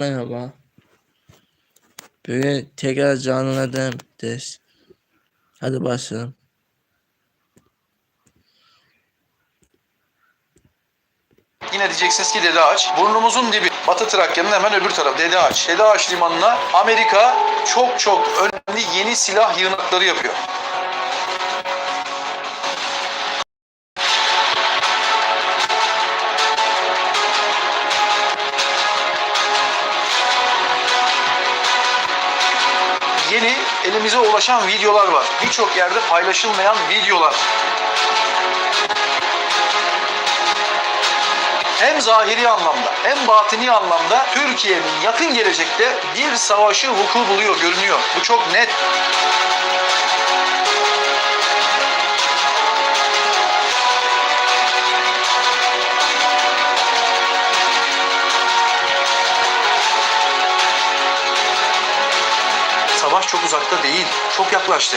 Merhaba. Böyle tekrar canlıladım des. Hadi başlayalım. Yine diyeceksiniz ki Dede Ağaç. Burnumuzun dibi. Batı Trakya'nın hemen öbür tarafı Dede Ağaç. Dede Ağaç limanına Amerika çok çok önemli yeni silah yığınakları yapıyor. Elimize ulaşan videolar var. Birçok yerde paylaşılmayan videolar. hem zahiri anlamda hem batini anlamda Türkiye'nin yakın gelecekte bir savaşı vuku buluyor, görünüyor. Bu çok net. Savaş çok uzakta değil, çok yaklaştı.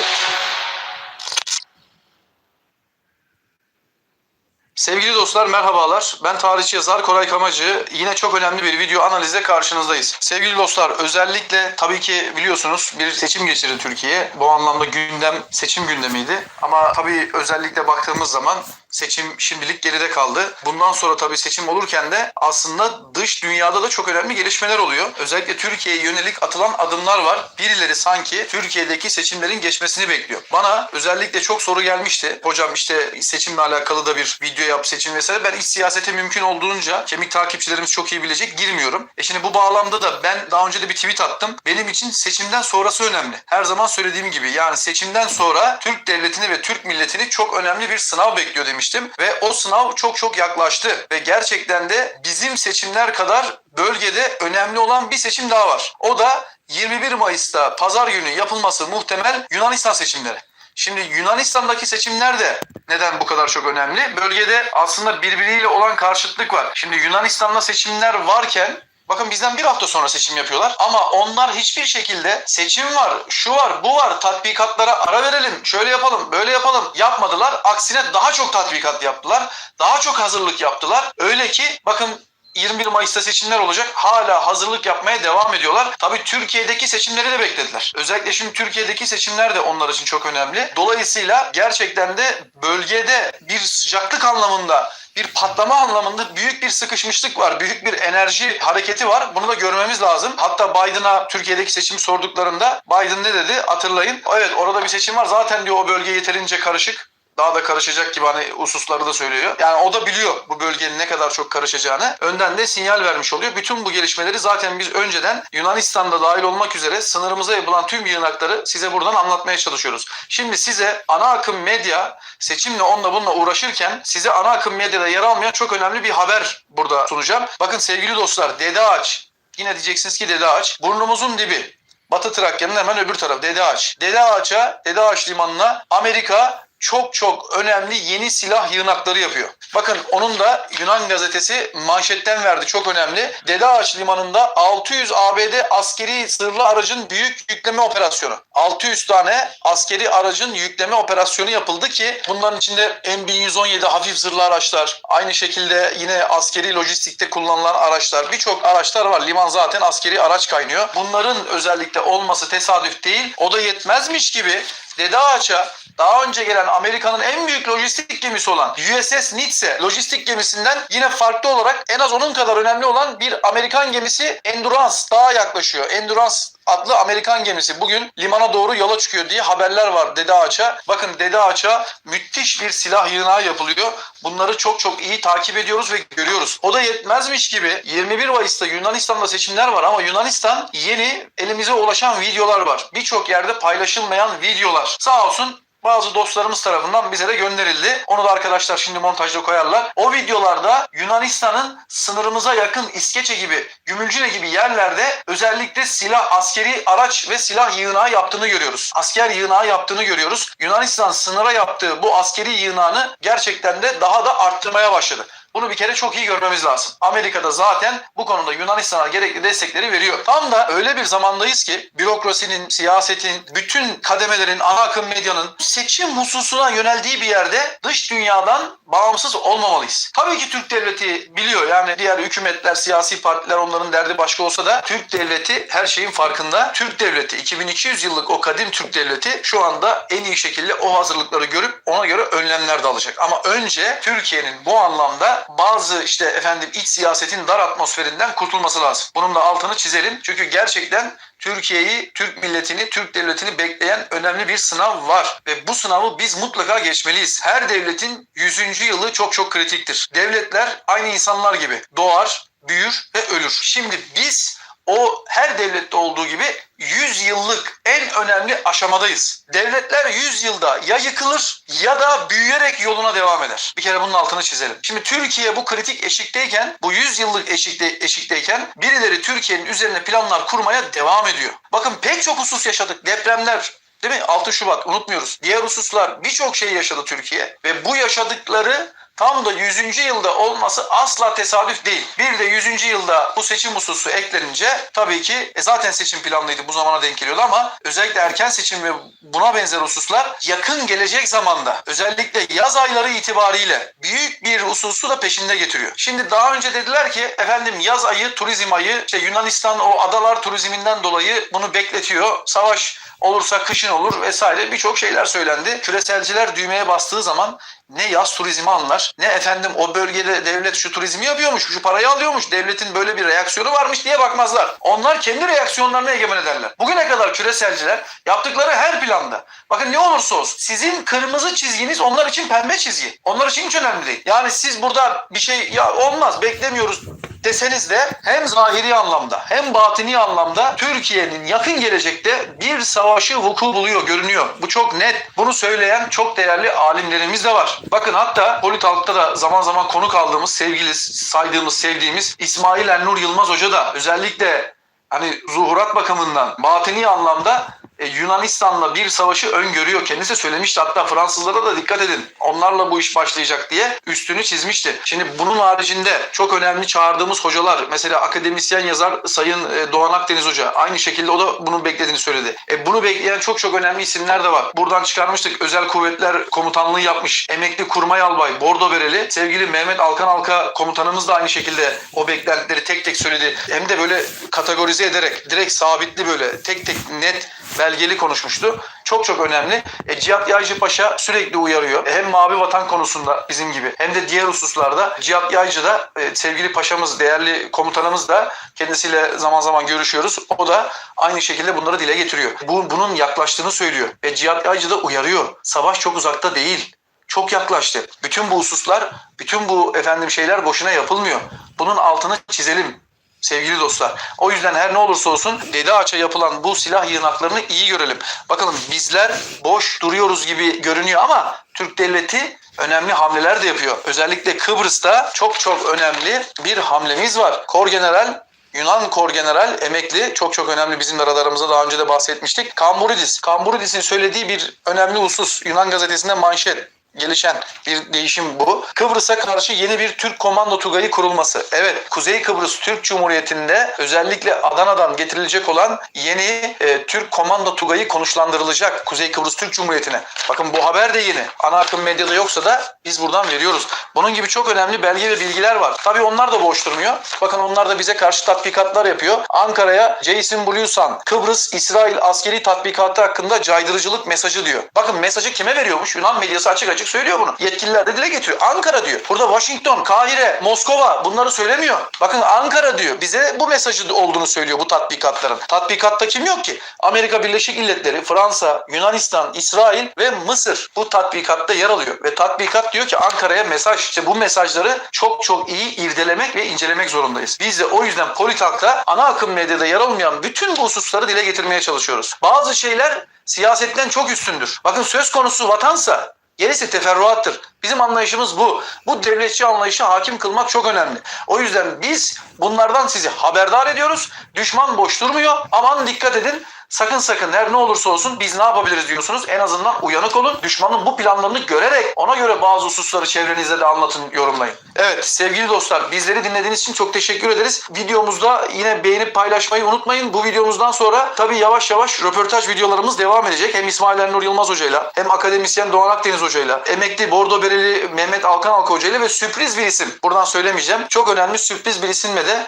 Sevgili dostlar merhabalar. Ben tarihçi yazar Koray Kamacı. Yine çok önemli bir video analizle karşınızdayız. Sevgili dostlar özellikle tabii ki biliyorsunuz bir seçim geçirdi Türkiye. Bu anlamda gündem seçim gündemiydi. Ama tabii özellikle baktığımız zaman seçim şimdilik geride kaldı. Bundan sonra tabii seçim olurken de aslında dış dünyada da çok önemli gelişmeler oluyor. Özellikle Türkiye'ye yönelik atılan adımlar var. Birileri sanki Türkiye'deki seçimlerin geçmesini bekliyor. Bana özellikle çok soru gelmişti. Hocam işte seçimle alakalı da bir video yap seçim vesaire. Ben iç siyasete mümkün olduğunca kemik takipçilerimiz çok iyi bilecek girmiyorum. E şimdi bu bağlamda da ben daha önce de bir tweet attım. Benim için seçimden sonrası önemli. Her zaman söylediğim gibi yani seçimden sonra Türk devletini ve Türk milletini çok önemli bir sınav bekliyor demiştim. Ve o sınav çok çok yaklaştı. Ve gerçekten de bizim seçimler kadar bölgede önemli olan bir seçim daha var. O da 21 Mayıs'ta pazar günü yapılması muhtemel Yunanistan seçimleri. Şimdi Yunanistan'daki seçimler de neden bu kadar çok önemli? Bölgede aslında birbiriyle olan karşıtlık var. Şimdi Yunanistan'la seçimler varken Bakın bizden bir hafta sonra seçim yapıyorlar ama onlar hiçbir şekilde seçim var, şu var, bu var, tatbikatlara ara verelim, şöyle yapalım, böyle yapalım yapmadılar. Aksine daha çok tatbikat yaptılar, daha çok hazırlık yaptılar. Öyle ki bakın 21 Mayıs'ta seçimler olacak. Hala hazırlık yapmaya devam ediyorlar. Tabii Türkiye'deki seçimleri de beklediler. Özellikle şimdi Türkiye'deki seçimler de onlar için çok önemli. Dolayısıyla gerçekten de bölgede bir sıcaklık anlamında bir patlama anlamında büyük bir sıkışmışlık var. Büyük bir enerji hareketi var. Bunu da görmemiz lazım. Hatta Biden'a Türkiye'deki seçimi sorduklarında Biden ne dedi? Hatırlayın. Evet orada bir seçim var. Zaten diyor o bölge yeterince karışık daha da karışacak gibi hani hususları da söylüyor. Yani o da biliyor bu bölgenin ne kadar çok karışacağını. Önden de sinyal vermiş oluyor. Bütün bu gelişmeleri zaten biz önceden Yunanistan'da dahil olmak üzere sınırımıza yapılan tüm yığınakları size buradan anlatmaya çalışıyoruz. Şimdi size ana akım medya seçimle onunla bununla uğraşırken size ana akım medyada yer almayan çok önemli bir haber burada sunacağım. Bakın sevgili dostlar Dede Ağaç yine diyeceksiniz ki Dede Ağaç burnumuzun dibi. Batı Trakya'nın hemen öbür tarafı Dede Ağaç. Dede Ağaç'a, Dede Ağaç limanına Amerika çok çok önemli yeni silah yığınakları yapıyor. Bakın onun da Yunan gazetesi manşetten verdi çok önemli. Dede Ağaç Limanı'nda 600 ABD askeri sırlı aracın büyük yükleme operasyonu. 600 tane askeri aracın yükleme operasyonu yapıldı ki bunların içinde M1117 hafif zırhlı araçlar, aynı şekilde yine askeri lojistikte kullanılan araçlar, birçok araçlar var. Liman zaten askeri araç kaynıyor. Bunların özellikle olması tesadüf değil. O da yetmezmiş gibi Dede Ağaç'a daha önce gelen Amerika'nın en büyük lojistik gemisi olan USS Nitze lojistik gemisinden yine farklı olarak en az onun kadar önemli olan bir Amerikan gemisi Endurance daha yaklaşıyor. Endurance adlı Amerikan gemisi bugün limana doğru yola çıkıyor diye haberler var Dede Ağaç'a. Bakın Dede Ağaç'a müthiş bir silah yığınağı yapılıyor. Bunları çok çok iyi takip ediyoruz ve görüyoruz. O da yetmezmiş gibi 21 Mayıs'ta Yunanistan'da seçimler var ama Yunanistan yeni elimize ulaşan videolar var. Birçok yerde paylaşılmayan videolar. Sağ olsun bazı dostlarımız tarafından bize de gönderildi. Onu da arkadaşlar şimdi montajda koyarlar. O videolarda Yunanistan'ın sınırımıza yakın İskeçe gibi, Gümülcine gibi yerlerde özellikle silah, askeri araç ve silah yığınağı yaptığını görüyoruz. Asker yığınağı yaptığını görüyoruz. Yunanistan sınıra yaptığı bu askeri yığınağını gerçekten de daha da arttırmaya başladı. Bunu bir kere çok iyi görmemiz lazım. Amerika'da zaten bu konuda Yunanistan'a gerekli destekleri veriyor. Tam da öyle bir zamandayız ki bürokrasinin, siyasetin, bütün kademelerin, ana akım medyanın seçim hususuna yöneldiği bir yerde dış dünyadan bağımsız olmamalıyız. Tabii ki Türk devleti biliyor yani diğer hükümetler, siyasi partiler onların derdi başka olsa da Türk devleti her şeyin farkında. Türk devleti 2200 yıllık o kadim Türk devleti şu anda en iyi şekilde o hazırlıkları görüp ona göre önlemler de alacak. Ama önce Türkiye'nin bu anlamda bazı işte efendim iç siyasetin dar atmosferinden kurtulması lazım. Bunun da altını çizelim. Çünkü gerçekten Türkiye'yi, Türk milletini, Türk devletini bekleyen önemli bir sınav var. Ve bu sınavı biz mutlaka geçmeliyiz. Her devletin 100. yılı çok çok kritiktir. Devletler aynı insanlar gibi doğar, büyür ve ölür. Şimdi biz o her devlette olduğu gibi 100 yıllık en önemli aşamadayız. Devletler 100 yılda ya yıkılır ya da büyüyerek yoluna devam eder. Bir kere bunun altını çizelim. Şimdi Türkiye bu kritik eşikteyken, bu 100 yıllık eşikte, eşikteyken birileri Türkiye'nin üzerine planlar kurmaya devam ediyor. Bakın pek çok husus yaşadık. Depremler, Değil mi? 6 Şubat unutmuyoruz. Diğer hususlar birçok şey yaşadı Türkiye ve bu yaşadıkları tam da 100. yılda olması asla tesadüf değil. Bir de 100. yılda bu seçim hususu eklenince tabii ki e zaten seçim planlıydı bu zamana denk geliyordu ama özellikle erken seçim ve buna benzer hususlar yakın gelecek zamanda özellikle yaz ayları itibariyle büyük bir hususu da peşinde getiriyor. Şimdi daha önce dediler ki efendim yaz ayı turizm ayı işte Yunanistan o adalar turizminden dolayı bunu bekletiyor. Savaş olursa kışın olur vesaire birçok şeyler söylendi. Küreselciler düğmeye bastığı zaman ne yaz turizmi anlar ne efendim o bölgede devlet şu turizmi yapıyormuş şu parayı alıyormuş devletin böyle bir reaksiyonu varmış diye bakmazlar. Onlar kendi reaksiyonlarını egemen ederler. Bugüne kadar küreselciler yaptıkları her planda bakın ne olursa olsun sizin kırmızı çizginiz onlar için pembe çizgi. Onlar için hiç önemli değil. Yani siz burada bir şey ya olmaz beklemiyoruz deseniz de hem zahiri anlamda hem batini anlamda Türkiye'nin yakın gelecekte bir savaşı vuku buluyor, görünüyor. Bu çok net. Bunu söyleyen çok değerli alimlerimiz de var. Bakın hatta Politalk'ta da zaman zaman konuk aldığımız, sevgili, saydığımız, sevdiğimiz İsmail Ennur Yılmaz Hoca da özellikle hani zuhurat bakımından batini anlamda e, Yunanistan'la bir savaşı öngörüyor. Kendisi söylemişti hatta Fransızlara da dikkat edin. Onlarla bu iş başlayacak diye üstünü çizmişti. Şimdi bunun haricinde çok önemli çağırdığımız hocalar mesela akademisyen yazar Sayın e, Doğan Akdeniz Hoca aynı şekilde o da bunu beklediğini söyledi. E, bunu bekleyen çok çok önemli isimler de var. Buradan çıkarmıştık. Özel Kuvvetler Komutanlığı yapmış. Emekli Kurmay Albay Bordo Bereli. Sevgili Mehmet Alkan Alka komutanımız da aynı şekilde o beklentileri tek tek söyledi. Hem de böyle kategorize ederek direkt sabitli böyle tek tek net belgeli konuşmuştu. Çok çok önemli. E, Cihat Yaycı Paşa sürekli uyarıyor. E, hem Mavi Vatan konusunda bizim gibi hem de diğer hususlarda Cihat Yaycı da e, sevgili paşamız, değerli komutanımız da kendisiyle zaman zaman görüşüyoruz. O da aynı şekilde bunları dile getiriyor. Bu, bunun yaklaştığını söylüyor. Ve Cihat Yaycı da uyarıyor. Savaş çok uzakta değil. Çok yaklaştı. Bütün bu hususlar, bütün bu efendim şeyler boşuna yapılmıyor. Bunun altını çizelim sevgili dostlar. O yüzden her ne olursa olsun Dede Ağaç'a yapılan bu silah yığınaklarını iyi görelim. Bakalım bizler boş duruyoruz gibi görünüyor ama Türk devleti önemli hamleler de yapıyor. Özellikle Kıbrıs'ta çok çok önemli bir hamlemiz var. Kor General Yunan Kor General emekli çok çok önemli bizim de radarımızda daha önce de bahsetmiştik. Kamburidis. Kamburidis'in söylediği bir önemli husus Yunan gazetesinde manşet gelişen bir değişim bu. Kıbrıs'a karşı yeni bir Türk komando tugayı kurulması. Evet, Kuzey Kıbrıs Türk Cumhuriyeti'nde özellikle Adana'dan getirilecek olan yeni e, Türk komando tugayı konuşlandırılacak Kuzey Kıbrıs Türk Cumhuriyeti'ne. Bakın bu haber de yeni. Ana akım medyada yoksa da biz buradan veriyoruz. Bunun gibi çok önemli belge ve bilgiler var. Tabii onlar da boş durmuyor. Bakın onlar da bize karşı tatbikatlar yapıyor. Ankara'ya Jason Bluesan Kıbrıs İsrail askeri tatbikatı hakkında caydırıcılık mesajı diyor. Bakın mesajı kime veriyormuş? Yunan medyası açık açık söylüyor bunu. Yetkililer de dile getiriyor. Ankara diyor. Burada Washington, Kahire, Moskova bunları söylemiyor. Bakın Ankara diyor. Bize bu mesajı olduğunu söylüyor bu tatbikatların. Tatbikatta kim yok ki? Amerika Birleşik Milletleri, Fransa, Yunanistan, İsrail ve Mısır bu tatbikatta yer alıyor. Ve tatbikat diyor ki Ankara'ya mesaj. İşte bu mesajları çok çok iyi irdelemek ve incelemek zorundayız. Biz de o yüzden Politak'ta ana akım medyada yer almayan bütün bu hususları dile getirmeye çalışıyoruz. Bazı şeyler siyasetten çok üstündür. Bakın söz konusu vatansa Gerisi teferruattır. Bizim anlayışımız bu. Bu devletçi anlayışı hakim kılmak çok önemli. O yüzden biz bunlardan sizi haberdar ediyoruz. Düşman boş durmuyor. Aman dikkat edin. Sakın sakın her ne olursa olsun biz ne yapabiliriz diyorsunuz. En azından uyanık olun. Düşmanın bu planlarını görerek ona göre bazı hususları çevrenizde de anlatın, yorumlayın. Evet sevgili dostlar bizleri dinlediğiniz için çok teşekkür ederiz. Videomuzda yine beğenip paylaşmayı unutmayın. Bu videomuzdan sonra tabii yavaş yavaş röportaj videolarımız devam edecek. Hem İsmail Ernur Yılmaz hocayla hem akademisyen Doğan Akdeniz hocayla, emekli Bordo Bereli Mehmet Alkan Alka hocayla ve sürpriz bir isim. Buradan söylemeyeceğim. Çok önemli sürpriz bir isimle de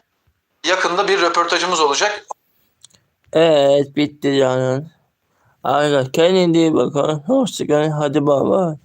yakında bir röportajımız olacak. Evet bitti canım. Arkadaşlar kendinize iyi bakın. Hoşçakalın. Hadi bay bay.